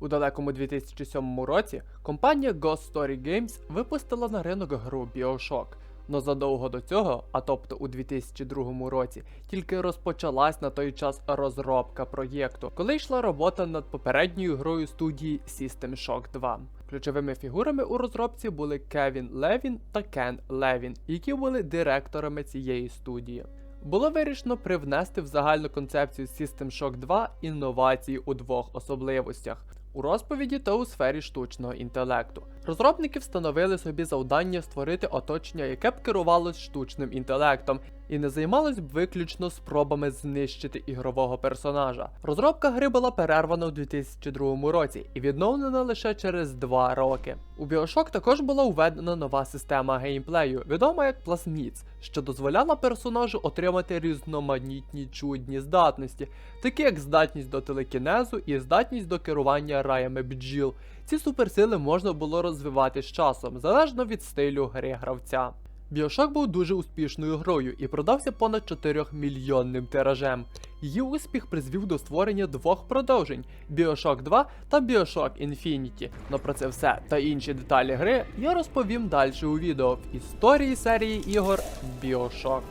У далекому 2007 році компанія Ghost Story Games випустила на ринок гру BioShock. Но задовго до цього, а тобто у 2002 році, тільки розпочалась на той час розробка проєкту, коли йшла робота над попередньою грою студії System Shock 2. Ключовими фігурами у розробці були Кевін Левін та Кен Левін, які були директорами цієї студії. Було вирішено привнести в загальну концепцію System Shock 2 інновації у двох особливостях. У розповіді та у сфері штучного інтелекту. Розробники встановили собі завдання створити оточення, яке б керувалось штучним інтелектом, і не займалось виключно спробами знищити ігрового персонажа. Розробка гри була перервана у 2002 році і відновлена лише через 2 роки. У Bioshock також була введена нова система геймплею, відома як Plasmids, що дозволяла персонажу отримати різноманітні чудні здатності, такі як здатність до телекінезу і здатність до керування раями бджіл. Ці суперсили можна було розвивати з часом, залежно від стилю гри гравця. Біошок був дуже успішною грою і продався понад 4 мільйонним тиражем. Її успіх призвів до створення двох продовжень Bioshock 2 та Bioshock Infinity. Но про це все та інші деталі гри я розповім далі у відео в історії серії ігор Bioshock.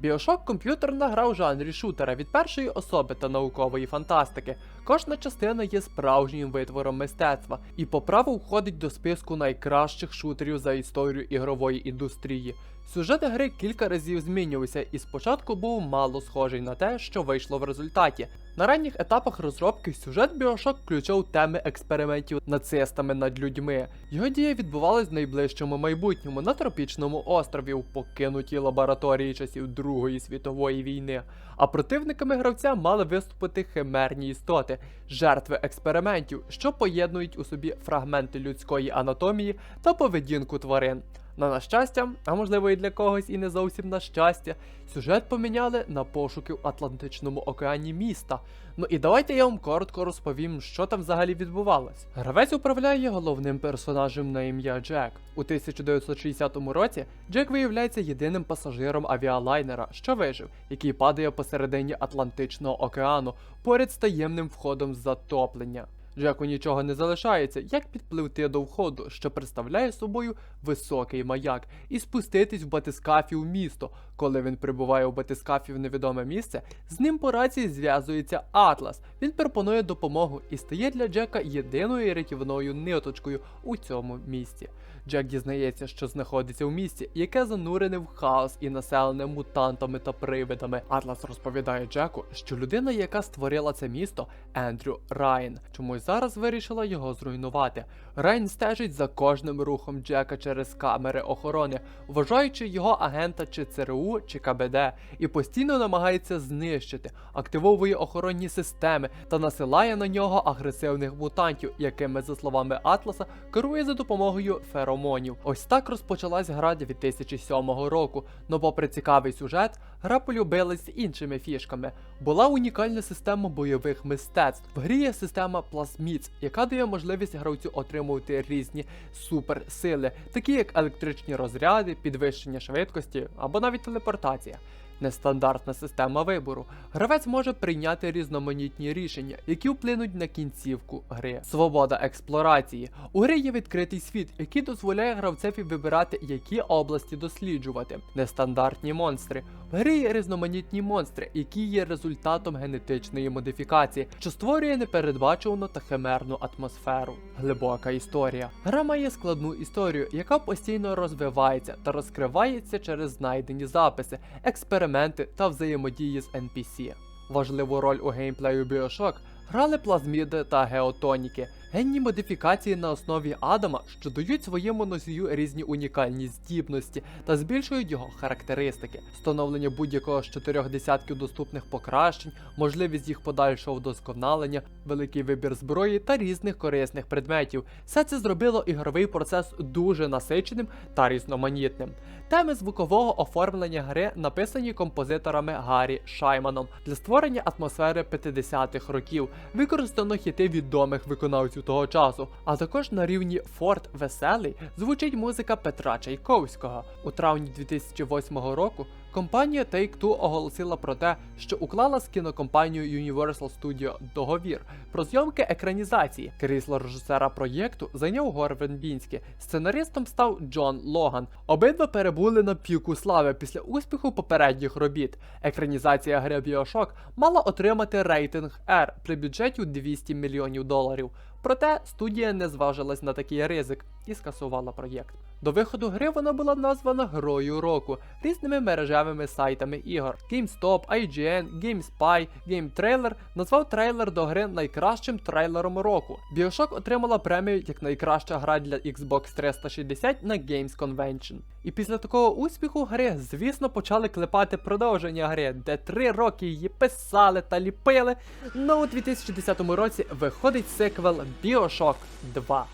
Біошок комп'ютерна гра у жанрі шутера від першої особи та наукової фантастики. Кожна частина є справжнім витвором мистецтва і по праву входить до списку найкращих шутерів за історію ігрової індустрії. Сюжет гри кілька разів змінювався і спочатку був мало схожий на те, що вийшло в результаті. На ранніх етапах розробки сюжет Біошок включав теми експериментів нацистами над людьми. Його дія відбувалась в найближчому майбутньому на тропічному острові в покинутій лабораторії часів Другої світової війни. А противниками гравця мали виступити химерні істоти, жертви експериментів, що поєднують у собі фрагменти людської анатомії та поведінку тварин. На на щастя, а можливо і для когось і не зовсім на щастя, сюжет поміняли на пошуки в Атлантичному океані міста. Ну і давайте я вам коротко розповім, що там взагалі відбувалось. Гравець управляє головним персонажем на ім'я Джек. У 1960 році Джек виявляється єдиним пасажиром авіалайнера, що вижив, який падає посередині Атлантичного океану поряд з таємним входом затоплення. Джеку нічого не залишається, як підпливти до входу, що представляє собою високий маяк, і спуститись в батискафі в місто. Коли він прибуває у батискафі в невідоме місце, з ним по рації зв'язується Атлас. Він пропонує допомогу і стає для Джека єдиною рятівною ниточкою у цьому місті. Джек дізнається, що знаходиться в місті, яке занурене в хаос і населене мутантами та привидами. Атлас розповідає Джеку, що людина, яка створила це місто, Ендрю Райн, чомусь зараз вирішила його зруйнувати. Райн стежить за кожним рухом Джека через камери охорони, вважаючи його агента чи ЦРУ, чи КБД, і постійно намагається знищити, активовує охоронні системи та насилає на нього агресивних мутантів, якими, за словами Атласа, керує за допомогою феромонів. Ось так розпочалась гра 2007 року. Но попри цікавий сюжет, гра полюбилась іншими фішками. Була унікальна система бойових мистецтв. В грі є система Plasmids, яка дає можливість гравцю отримувати різні суперсили, такі як електричні розряди, підвищення швидкості або навіть телепортація. Нестандартна система вибору. Гравець може прийняти різноманітні рішення, які вплинуть на кінцівку гри. Свобода експлорації. У гри є відкритий світ, який дозволяє гравцеві вибирати, які області досліджувати. Нестандартні монстри. В грі є різноманітні монстри, які є результатом генетичної модифікації, що створює непередбачувану та химерну атмосферу. Глибока історія. Гра має складну історію, яка постійно розвивається та розкривається через знайдені записи, експерименти та взаємодії з NPC. Важливу роль у геймплею Bioshock грали плазміди та геотоніки, генні модифікації на основі Адама, що дають своєму носію різні унікальні здібності та збільшують його характеристики, встановлення будь-якого з чотирьох десятків доступних покращень, можливість їх подальшого вдосконалення, великий вибір зброї та різних корисних предметів. Все це зробило ігровий процес дуже насиченим та різноманітним. Теми звукового оформлення гри написані композиторами Гаррі Шайманом для створення атмосфери 50-х років. Використано хіти відомих виконавців того часу, а також на рівні Форт Веселий звучить музика Петра Чайковського. У травні 2008 року компанія Take-Two оголосила про те, що уклала з кінокомпанією Universal Studio договір про зйомки екранізації. Крісло режисера проєкту зайняв Гор Вербінський. Сценаристом став Джон Логан. Обидва перебули на піку слави після успіху попередніх робіт. Екранізація гри Bioshock мала отримати рейтинг R при бюджеті у 200 мільйонів доларів. Проте студія не зважилась на такий ризик і скасувала проєкт. До виходу гри вона була названа Грою року різними мережевими сайтами ігор. GameStop, IGN, GameSpy, GameTrailer назвав трейлер до гри найкращим трейлером року. Bioshock отримала премію як найкраща гра для Xbox 360 на Games Convention. І після такого успіху гри, звісно, почали клепати продовження гри, де три роки її писали та ліпили. Ну у 2010 році виходить сиквел Bioshock 2.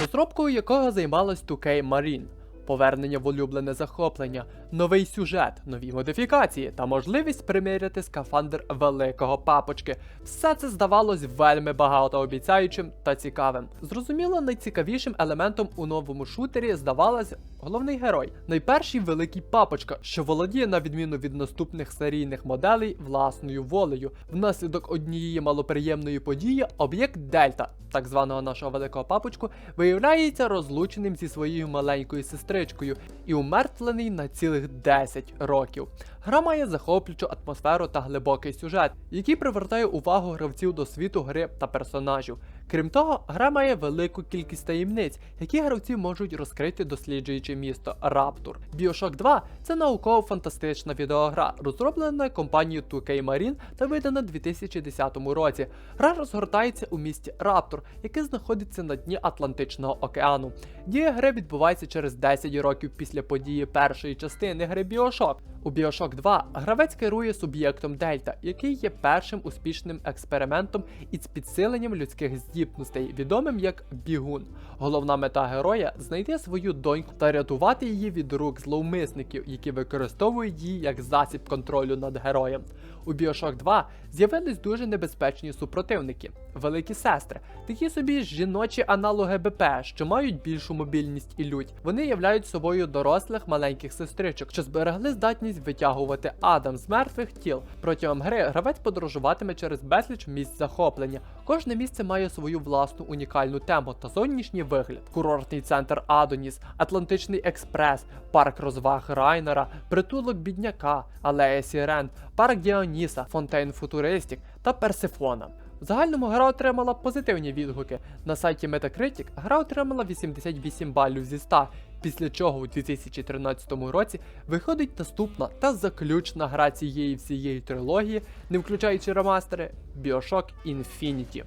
Розробкою якого займалась 2K Marine. Повернення в улюблене захоплення, новий сюжет, нові модифікації та можливість приміряти скафандр великого папочки. Все це здавалось вельми багатообіцяючим та цікавим. Зрозуміло, найцікавішим елементом у новому шутері здавалось головний герой. Найперший великий папочка, що володіє, на відміну від наступних серійних моделей, власною волею. Внаслідок однієї малоприємної події об'єкт Дельта, так званого нашого великого папочку, виявляється розлученим зі своєю маленькою сестричкою і умертвлений на цілих 10 років. Гра має захоплюючу атмосферу та глибокий сюжет, який привертає увагу гравців до світу гри та персонажів. Крім того, гра має велику кількість таємниць, які гравці можуть розкрити, досліджуючи місто Раптур. Bioshock 2 це науково-фантастична відеогра, розроблена компанією 2K Marine та видана у 2010 році. Гра розгортається у місті Раптур, яке знаходиться на дні Атлантичного океану. Дія гри відбувається через 10 років після події першої частини гри Bioshock. У Bioshock 2 гравець керує суб'єктом Дельта, який є першим успішним експериментом із підсиленням людських здібностей, відомим як бігун. Головна мета героя знайти свою доньку та рятувати її від рук зловмисників, які використовують її як засіб контролю над героєм. У Bioshock 2 з'явились дуже небезпечні супротивники, великі сестри, такі собі жіночі аналоги БП, що мають більшу мобільність і лють. Вони являють собою дорослих маленьких сестричок, що зберегли здатність витягувати Адам з мертвих тіл. Протягом гри гравець подорожуватиме через безліч місць захоплення. Кожне місце має свою власну унікальну тему та зовнішній вигляд: курортний центр Адоніс, Атлантичний експрес, парк розваг Райнера, притулок бідняка, алея Сірен, парк Діоніса, фонтейн Футуристік та Персифона. В загальному гра отримала позитивні відгуки. На сайті Metacritic гра отримала 88 балів зі 100, після чого у 2013 році виходить наступна та заключна гра цієї всієї трилогії, не включаючи ремастери Bioshock Infinity.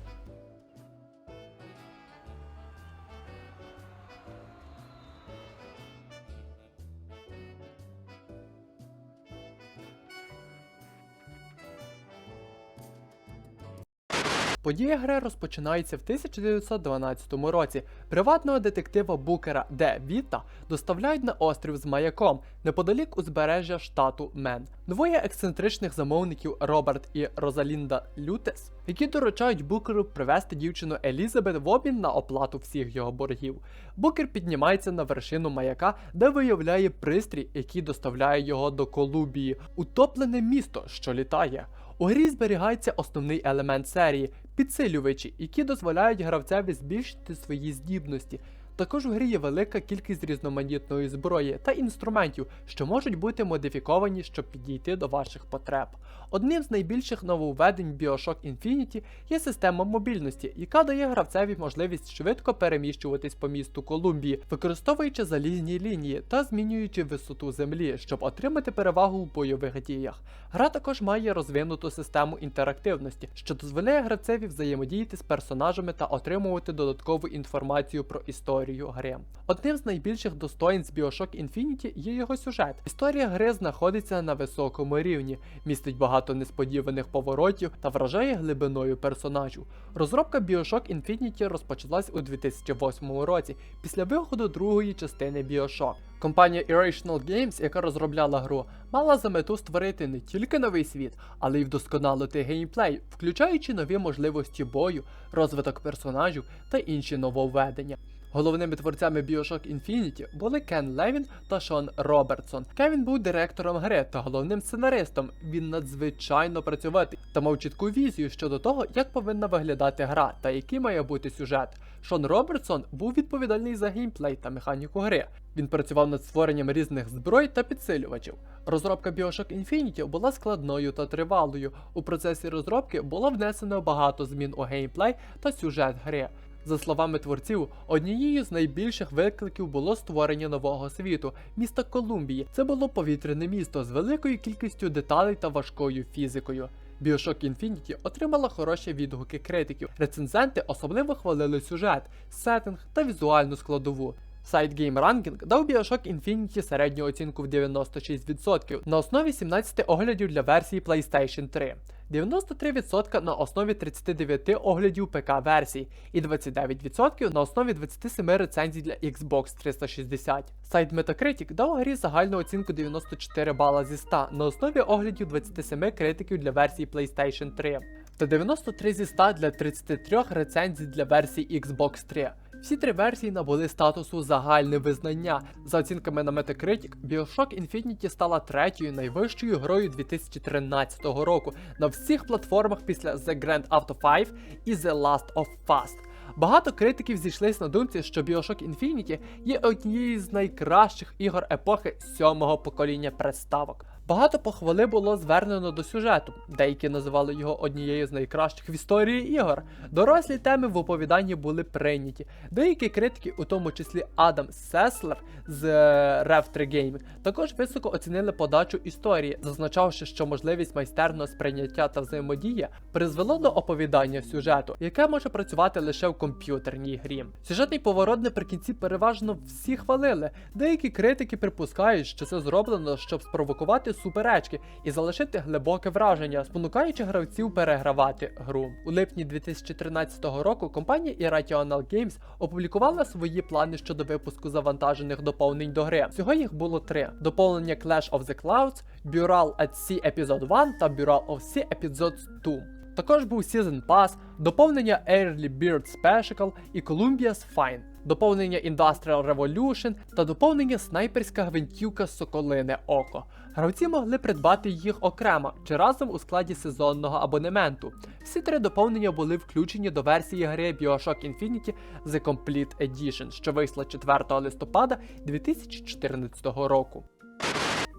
Події гри розпочинаються в 1912 році. Приватного детектива Букера Де Віта доставляють на острів з маяком неподалік узбережжя штату Мен. Двоє ексцентричних замовників Роберт і Розалінда Лютес, які доручають Букеру привезти дівчину Елізабет в обмін на оплату всіх його боргів. Букер піднімається на вершину маяка, де виявляє пристрій, який доставляє його до Колумбії, утоплене місто, що літає. У грі зберігається основний елемент серії підсилювачі, які дозволяють гравцеві збільшити свої здібності. Також у грі є велика кількість різноманітної зброї та інструментів, що можуть бути модифіковані, щоб підійти до ваших потреб. Одним з найбільших нововведень Bioshock Infinity є система мобільності, яка дає гравцеві можливість швидко переміщуватись по місту Колумбії, використовуючи залізні лінії та змінюючи висоту землі, щоб отримати перевагу в бойових діях. Гра також має розвинуту систему інтерактивності, що дозволяє гравцеві взаємодіяти з персонажами та отримувати додаткову інформацію про історію гри. Одним з найбільших достоїнств Bioshock Infinity є його сюжет. Історія гри знаходиться на високому рівні, містить багато несподіваних поворотів та вражає глибиною персонажів. Розробка Bioshock Infinity розпочалась у 2008 році після виходу другої частини Bioshock. Компанія Irrational Games, яка розробляла гру, мала за мету створити не тільки новий світ, але й вдосконалити геймплей, включаючи нові можливості бою, розвиток персонажів та інші нововведення. Головними творцями Bioshock Infinity були Кен Левін та Шон Робертсон. Кевін був директором гри та головним сценаристом. Він надзвичайно працьовитий та мав чітку візію щодо того, як повинна виглядати гра та який має бути сюжет. Шон Робертсон був відповідальний за геймплей та механіку гри. Він працював над створенням різних зброй та підсилювачів. Розробка Bioshock Infinity була складною та тривалою. У процесі розробки було внесено багато змін у геймплей та сюжет гри. За словами творців, однією з найбільших викликів було створення нового світу міста Колумбії. Це було повітряне місто з великою кількістю деталей та важкою фізикою. Bioshock Infinity отримала хороші відгуки критиків. Рецензенти особливо хвалили сюжет, сеттинг та візуальну складову. Сайт Game Ranking дав Bioshock Infinity середню оцінку в 96% на основі 17 оглядів для версії PlayStation 3. 93% на основі 39 оглядів ПК-версій і 29% на основі 27 рецензій для Xbox 360. Сайт Metacritic дав грі загальну оцінку 94 бала зі 100 на основі оглядів 27 критиків для версії PlayStation 3 та 93 зі 100 для 33 рецензій для версії Xbox 3. Всі три версії набули статусу загальне визнання. За оцінками на Metacritic, Bioshock Infinity стала третьою найвищою грою 2013 року на всіх платформах після The Grand Auto 5 і The Last of Us. Багато критиків зійшлись на думці, що Bioshock Infinity є однією з найкращих ігор епохи сьомого покоління приставок. Багато похвали було звернено до сюжету, деякі називали його однією з найкращих в історії ігор. Дорослі теми в оповіданні були прийняті. Деякі критики, у тому числі Адам Сеслер з е, Rev 3 Gaming, також високо оцінили подачу історії, зазначавши, що можливість майстерного сприйняття та взаємодія призвело до оповідання сюжету, яке може працювати лише в комп'ютерній грі. Сюжетний поворот наприкінці переважно всі хвалили. Деякі критики припускають, що це зроблено, щоб спровокувати суперечки і залишити глибоке враження, спонукаючи гравців перегравати гру. У липні 2013 року компанія Irrational Games опублікувала свої плани щодо випуску завантажених доповнень до гри. Всього їх було три: доповнення Clash of the Clouds, Bural at Sea Episode 1 та Bural of Sea Episode 2. Також був Season Pass, доповнення Early Bird Special і Columbia's Fine, доповнення Industrial Revolution та доповнення снайперська гвинтівка Соколине Око. Гравці могли придбати їх окремо чи разом у складі сезонного абонементу. Всі три доповнення були включені до версії гри Bioshock Infinity The Complete Edition, що вийшла 4 листопада 2014 року.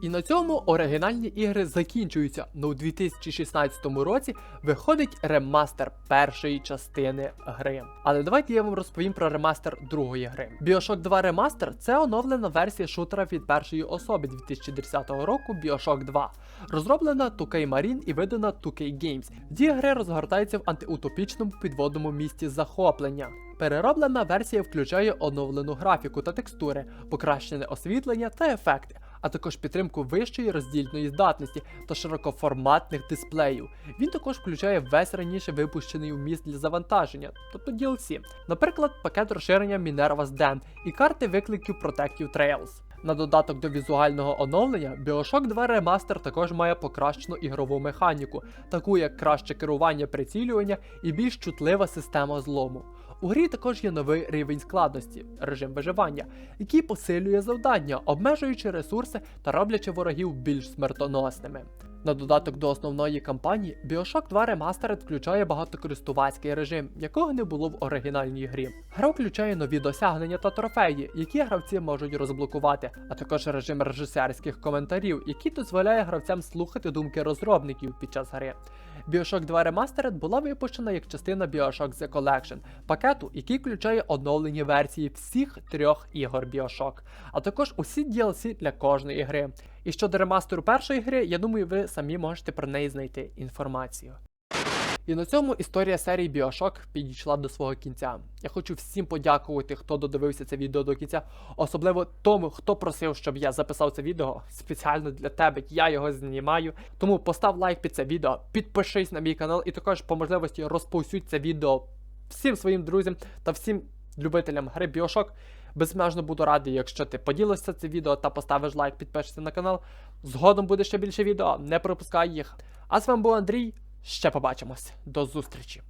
І на цьому оригінальні ігри закінчуються. Но у 2016 році виходить ремастер першої частини гри. Але давайте я вам розповім про ремастер другої гри. Bioshock 2 Remaster – це оновлена версія шутера від першої особи 2010 року Bioshock 2, розроблена 2K Marine і видана 2K Games. Дія гри розгортається в антиутопічному підводному місті захоплення. Перероблена версія включає оновлену графіку та текстури, покращене освітлення та ефекти, а також підтримку вищої роздільної здатності та широкоформатних дисплеїв. Він також включає весь раніше випущений вміст для завантаження, тобто DLC, наприклад, пакет розширення Minerva's Den і карти викликів Protective Trails. На додаток до візуального оновлення, Bioshock 2 Remaster також має покращену ігрову механіку, таку як краще керування прицілювання і більш чутлива система злому. У грі також є новий рівень складності режим виживання, який посилює завдання, обмежуючи ресурси та роблячи ворогів більш смертоносними. На додаток до основної кампанії, Bioshock 2 Remastered включає багатокористувацький режим, якого не було в оригінальній грі. Гра включає нові досягнення та трофеї, які гравці можуть розблокувати, а також режим режисерських коментарів, який дозволяє гравцям слухати думки розробників під час гри. Bioshock 2 Remastered була випущена як частина Bioshock The Collection, пакету, який включає оновлені версії всіх трьох ігор Bioshock, а також усі DLC для кожної гри. І щодо ремастеру першої гри, я думаю, ви самі можете про неї знайти інформацію. І на цьому історія серії Bioshock підійшла до свого кінця. Я хочу всім подякувати, хто додивився це відео до кінця, особливо тому, хто просив, щоб я записав це відео спеціально для тебе. Я його знімаю. Тому постав лайк під це відео, підпишись на мій канал і також по можливості розповсюдь це відео всім своїм друзям та всім любителям гри Bioshock. Безмежно буду радий, якщо ти поділишся цим відео та поставиш лайк, підпишешся на канал. Згодом буде ще більше відео, не пропускай їх. А з вами був Андрій. Ще побачимось. До зустрічі!